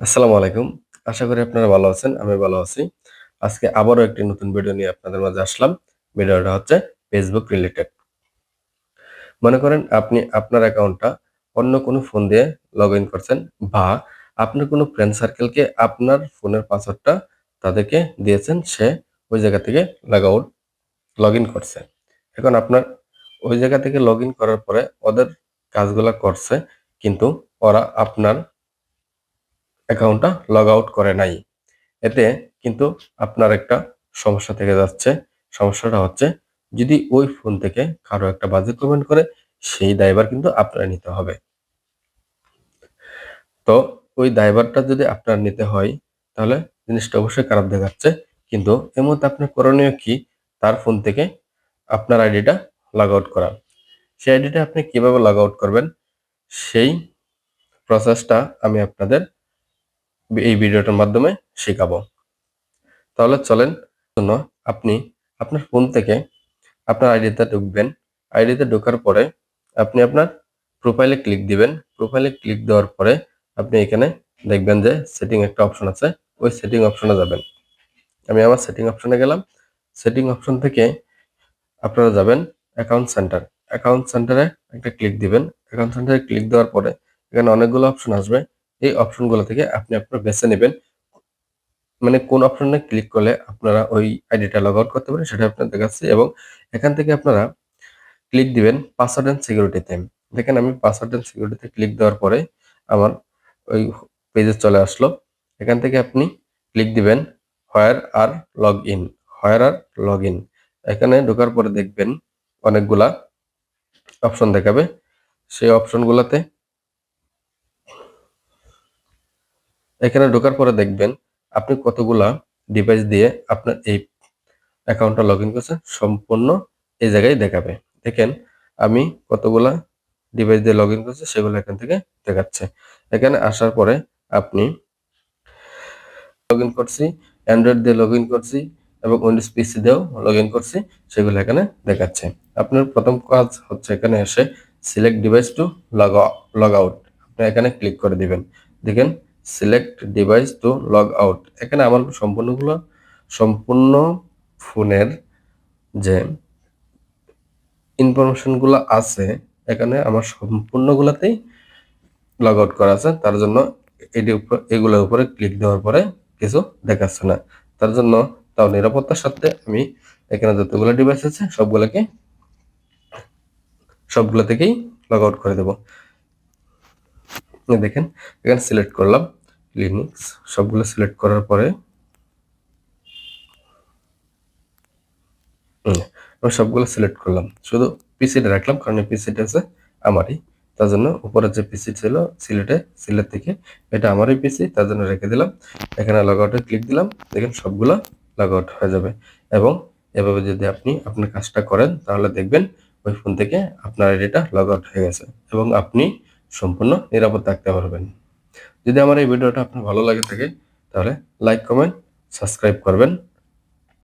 আসসালামু আলাইকুম। আশা করি আপনারা ভালো আছেন, আমি ভালো আছি। আজকে আবারও একটি নতুন ভিডিও নিয়ে আপনাদের মাঝে আসলাম। ভিডিওটা হচ্ছে ফেসবুক রিলেটেড মনে করেন আপনি আপনার অ্যাকাউন্টটা অন্য কোনো ফোন দিয়ে লগ ইন করছেন বা আপনার কোনো ফ্রেন্ড সার্কেলকে আপনার ফোনের পাসওয়ার্ডটা তাদেরকে দিয়েছেন, সে ওই জায়গা থেকে লগ আউট লগ ইন করছে। এখন আপনার ওই জায়গা থেকে লগ ইন করার পরে ওদের কাজগুলা করছে, কিন্তু ওরা আপনার অ্যাকাউন্টটা লগ আউট করে নাই। এতে কিন্তু আপনার একটা সমস্যা থেকে যাচ্ছে। সমস্যাটা হচ্ছে, যদি ওই ফোন থেকে কারও একটা বাজে কমেন্ট করে, সেই দায়ভার কিন্তু আপনার নিতে হবে। তো ওই দায়ভারটা যদি আপনার নিতে হয়, তাহলে জিনিসটা অবশ্যই খারাপ দেখাচ্ছে। কিন্তু এর মধ্যে আপনার করণীয় কি? তার ফোন থেকে আপনার আইডিটা লগ আউট করা। সেই আইডিটা আপনি কীভাবে লগ আউট করবেন? সেই প্রসেসটা আমি আপনাদের এই ভিডিওটার মাধ্যমে শেখাবো। তাহলে চলেন, জন্য আপনি আপনার ফোন থেকে আপনার আইডিতে ঢুকবেন। আইডিতে ঢোকার পরে আপনি আপনার প্রোফাইলে ক্লিক দিবেন। প্রোফাইলে ক্লিক দেওয়ার পরে আপনি এখানে দেখবেন যে সেটিং একটা অপশন আছে। ওই সেটিং অপশনে যাবেন। আমি আমার সেটিং অপশনে গেলাম। সেটিং অপশন থেকে আপনারা যাবেন অ্যাকাউন্ট সেন্টার অ্যাকাউন্ট সেন্টারে একটা ক্লিক দিবেন। অ্যাকাউন্ট সেন্টারে ক্লিক দেওয়ার পরে এখানে অনেকগুলো অপশন আসবে। এই অপশনগুলো থেকে আপনি আপনার বেছে নেবেন। মানে কোন অপশনে ক্লিক করলে আপনারা ওই আইডিটা লগ আউট করতে পারেন, সেটা আপনার দেখাচ্ছি এবং এখান থেকে আপনারা ক্লিক দিবেন পাসওয়ার্ড অ্যান্ড সিকিউরিটিতে দেখেন আমি পাসওয়ার্ড অ্যান্ড সিকিউরিটিতে ক্লিক দেওয়ার পরে আমার ওই পেজে চলে আসলো। এখান থেকে আপনি ক্লিক দিবেন where are log in where are log in এখানে ঢোকার পরে দেখবেন অনেকগুলা অপশন দেখাবে। সেই অপশনগুলোতে এখানে ঢোকার পরে দেখবেন আপনি কতগুলা ডিভাইস দিয়ে আপনার এই অ্যাকাউন্টটা লগ ইন করছেন সম্পূর্ণ এই জায়গায় দেখাবে। দেখেন, আমি কতগুলা ডিভাইস দিয়ে লগ ইন করছি, সেগুলো এখান থেকে দেখাচ্ছে। এখানে আসার পরে আপনি লগ ইন করছি অ্যান্ড্রয়েড দিয়ে লগ ইন করছি এবং উইন্ডোজ পিসি দিয়েও লগ ইন করছি, সেগুলো এখানে দেখাচ্ছে। আপনার প্রথম কাজ হচ্ছে এখানে এসে select device to log log out আপনি এখানে ক্লিক করে দিবেন। দেখেন select device to log out এখানে আমার সম্পূর্ণগুলো, সম্পূর্ণ ফোনের যে ইনফরমেশনগুলো আছে, এখানে আমার সম্পূর্ণগুলোতেই লগ আউট করা আছে। তার জন্য এটি এগুলোর উপরে ক্লিক দেওয়ার পরে কিছু দেখাচ্ছে না। তার জন্য তাও নিরাপত্তার সাথে আমি এখানে যতগুলো ডিভাইস আছে, সবগুলোকে, সবগুলো থেকেই লগ আউট করে দেব। দেখেন, এখানে সিলেক্ট করলাম। লিনিক্স সবগুলো সিলেক্ট করার পরে আমি সবগুলো সিলেক্ট করলাম। শুধু পিসিটা রাখলাম, কারণ পিসিটা আছে আমারই। তার জন্য উপরে যে পিসি ছিল, সিলেটে, সিলেট থেকে, এটা আমারই পিসি তার জন্য রেখে দিলাম। এখানে লগ আউটে ক্লিক দিলাম, দেখেন সবগুলো লগ আউট হয়ে যাবে। এবং এভাবে যদি আপনি আপনার কাজটা করেন, তাহলে দেখবেন ওই ফোন থেকে আপনার আইডিটা লগ আউট হয়ে গেছে এবং আপনি সম্পূর্ণ নিরাপদ থাকতে পারবেন। যদি আমার এই ভিডিওটা আপনার ভালো লাগে থাকে তাহলে লাইক কমেন্ট সাবস্ক্রাইব করবেন।